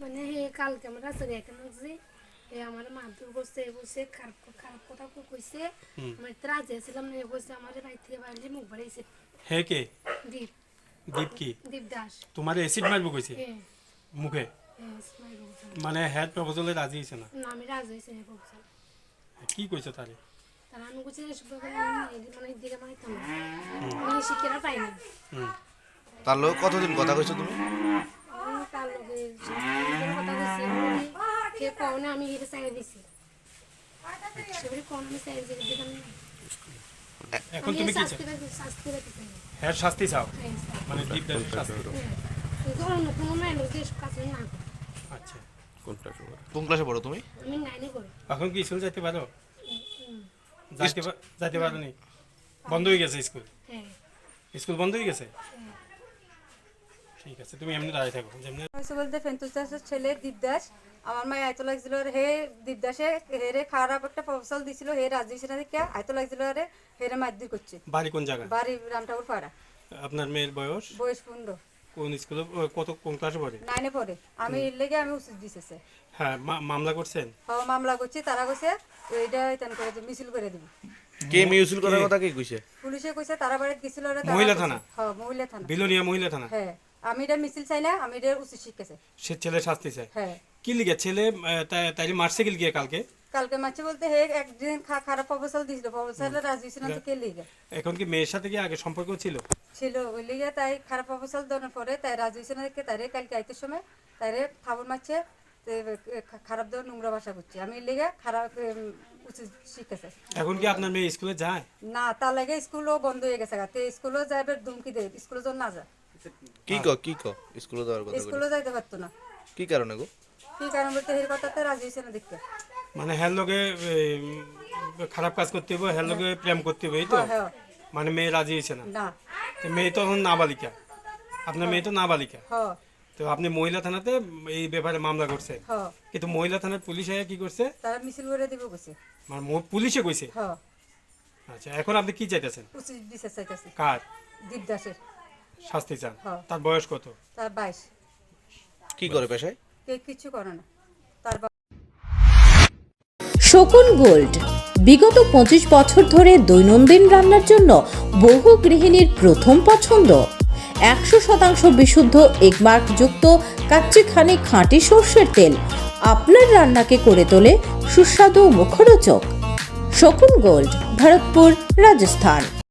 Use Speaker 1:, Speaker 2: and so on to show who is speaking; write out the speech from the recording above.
Speaker 1: মানে হে কালকে আমরা রাস্তায় এখানে বলছি এ আমার মারধর করছে এ বলছে খারাপ খারাপ কথা কো- কইছে আমি তো রাজি ছিলাম না এ বলছে আমার বাড়ি থেকে বাড়ি মুখ বাড়াইছে
Speaker 2: হে কে?
Speaker 1: দীপ।
Speaker 2: দীপ কি?
Speaker 1: দীপ দাস।
Speaker 2: তোমার এসিড মারবো কইছে মুখে মানে হেড প্রপোজালে রাজি হয়েছে না?
Speaker 1: না আমি রাজি হয়েছি না বলছে
Speaker 2: কি কইছো তারে
Speaker 1: তারা আমি বলছি এসব মানে দিকে মাইতাম না আমি শিক্ষাটা পাই না
Speaker 2: হুম।
Speaker 3: তার লোক কতদিন কথা কইছো তুমি
Speaker 1: আমি তার লগে শিক্ষার কথা বলছি আমি কে আমি দিছি আমি দিলাম
Speaker 2: এখন তুমি কি চাও
Speaker 1: শাস্তি।
Speaker 2: চাও
Speaker 1: হ্যাঁ,
Speaker 2: মানে দীপ শাস্তি
Speaker 1: কোনো না
Speaker 2: আচ্ছা
Speaker 3: কোন ক্লাসে পড়ো তুমি?
Speaker 1: আমি নাইনে করি
Speaker 2: এখন কি স্কুল যাইতে পারো? যাইতে যাইতে পারো নি? বন্ধ হয়ে গেছে স্কুল?
Speaker 1: হ্যাঁ।
Speaker 2: স্কুল বন্ধ হয়ে গেছে? ঠিক আছে তুমি এমনি দাঁড়িয়ে থাকো যেমনি
Speaker 4: হয়েছে বলতে ফেন্তুস দাসের ছেলে দীপদাস আমার মায়ের আয়তো লাগছিল হে দীপদাসে হেরে খারাপ একটা প্রপোজাল দিছিল হে রাজি সেটা আয়তো লাগছিল রে হেরে মারধর করছে।
Speaker 2: বাড়ি কোন জায়গায়?
Speaker 4: বাড়ি রামঠাকুর পাড়া।
Speaker 2: আপনার মেয়ের বয়স?
Speaker 4: বয়স পনেরো।
Speaker 2: কোন স্কুলে কত কোন ক্লাসে পড়ে?
Speaker 4: নাইনে পড়ে। আমি এর লেগে আমি উচিত দিতেছে
Speaker 2: হ্যাঁ মামলা করছেন?
Speaker 4: হওয়া মামলা করছি তারা কইছে এইটা তেন করে দিব, মিছিল করে দিব।
Speaker 3: কে করার কথা কে কইছে?
Speaker 4: পুলিশে কইছে তারা বাড়িতে গেছিল রে,
Speaker 2: মহিলা থানা?
Speaker 4: হ্যাঁ মহিলা থানা।
Speaker 2: বিলোনিয়া মহিলা থানা?
Speaker 4: হ্যাঁ। আমি এটা মিছিল চাই না আমি এটা উচিত শিখেছে
Speaker 2: সে ছেলে শাস্তি চায়।
Speaker 4: হ্যাঁ।
Speaker 2: কি ছেলে তাইলে মারছে কি কালকে?
Speaker 4: কালকে মাছে বলতে হে একদিন খারাপ প্রপোজাল দিছিল প্রপোজালে রাজি ছিল না তো কে লিগে?
Speaker 2: এখন কি মেয়ের সাথে কি আগে সম্পর্ক ছিল?
Speaker 4: ছিল। ওই লিগে তাই খারাপ প্রপোজাল দেওয়ার পরে তাই রাজি হয়েছে না দেখে তারে কালকে আইতে সময় তারে ফাবর মারছে খারাপ দেওয়ার নোংরা ভাষা করছে। আমি লিগে খারাপ উচিত শিখেছে
Speaker 2: এখন কি আপনার মেয়ে স্কুলে যায়?
Speaker 4: না তার লাগে স্কুলও বন্ধ হয়ে গেছে স্কুলও যাবে ধুমকি দেয় স্কুলে যখন না যা
Speaker 3: কি ক কি ক? স্কুলে যাওয়ার কথা
Speaker 4: স্কুলও যাইতে পারতো না।
Speaker 3: কি কারণে গো?
Speaker 4: কি কারণ বলতে এই কথাতে রাজি হয়েছে না দেখতে।
Speaker 2: মানে হ্যার লগে খারাপ কাজ করতে হবে হ্যার লগে প্রেম করতে হবে এই তো?
Speaker 4: হ্যাঁ হ্যাঁ।
Speaker 2: মানে মেয়ে রাজি হয়েছে না?
Speaker 4: না।
Speaker 2: মেয়ে তো এখন নাবালিকা। আপনার মেয়ে তো নাবালিকা।
Speaker 4: হ্যাঁ।
Speaker 2: তো আপনি মহিলা থানাতে এই ব্যাপারে মামলা করছে
Speaker 4: হ্যাঁ।
Speaker 2: কিন্তু মহিলা থানার পুলিশ আয়া কি করছে?
Speaker 4: তারা মিছিল করে দিব গেছে
Speaker 2: মানে পুলিশে কইছে?
Speaker 4: হ্যাঁ।
Speaker 2: আচ্ছা এখন আপনি কি চাইতেছেন? কার?
Speaker 4: দীপদাসের।
Speaker 2: শাস্তি চান।
Speaker 4: হ্যাঁ।
Speaker 2: তার বয়স কত?
Speaker 4: তার বাইশ।
Speaker 3: কি করে পেশায়?
Speaker 4: কিছু করে না। তার
Speaker 5: শকুন গোল্ড। বিগত পঁচিশ বছর ধরে দৈনন্দিন রান্নার জন্য বহু গৃহিণীর প্রথম পছন্দ। একশো শতাংশ বিশুদ্ধ এগমার্ক যুক্ত কাচ্চিখানি খাঁটি সর্ষের তেল। আপনার রান্নাকে করে তোলে সুস্বাদু মুখরোচক। শকুন গোল্ড ভরতপুর রাজস্থান।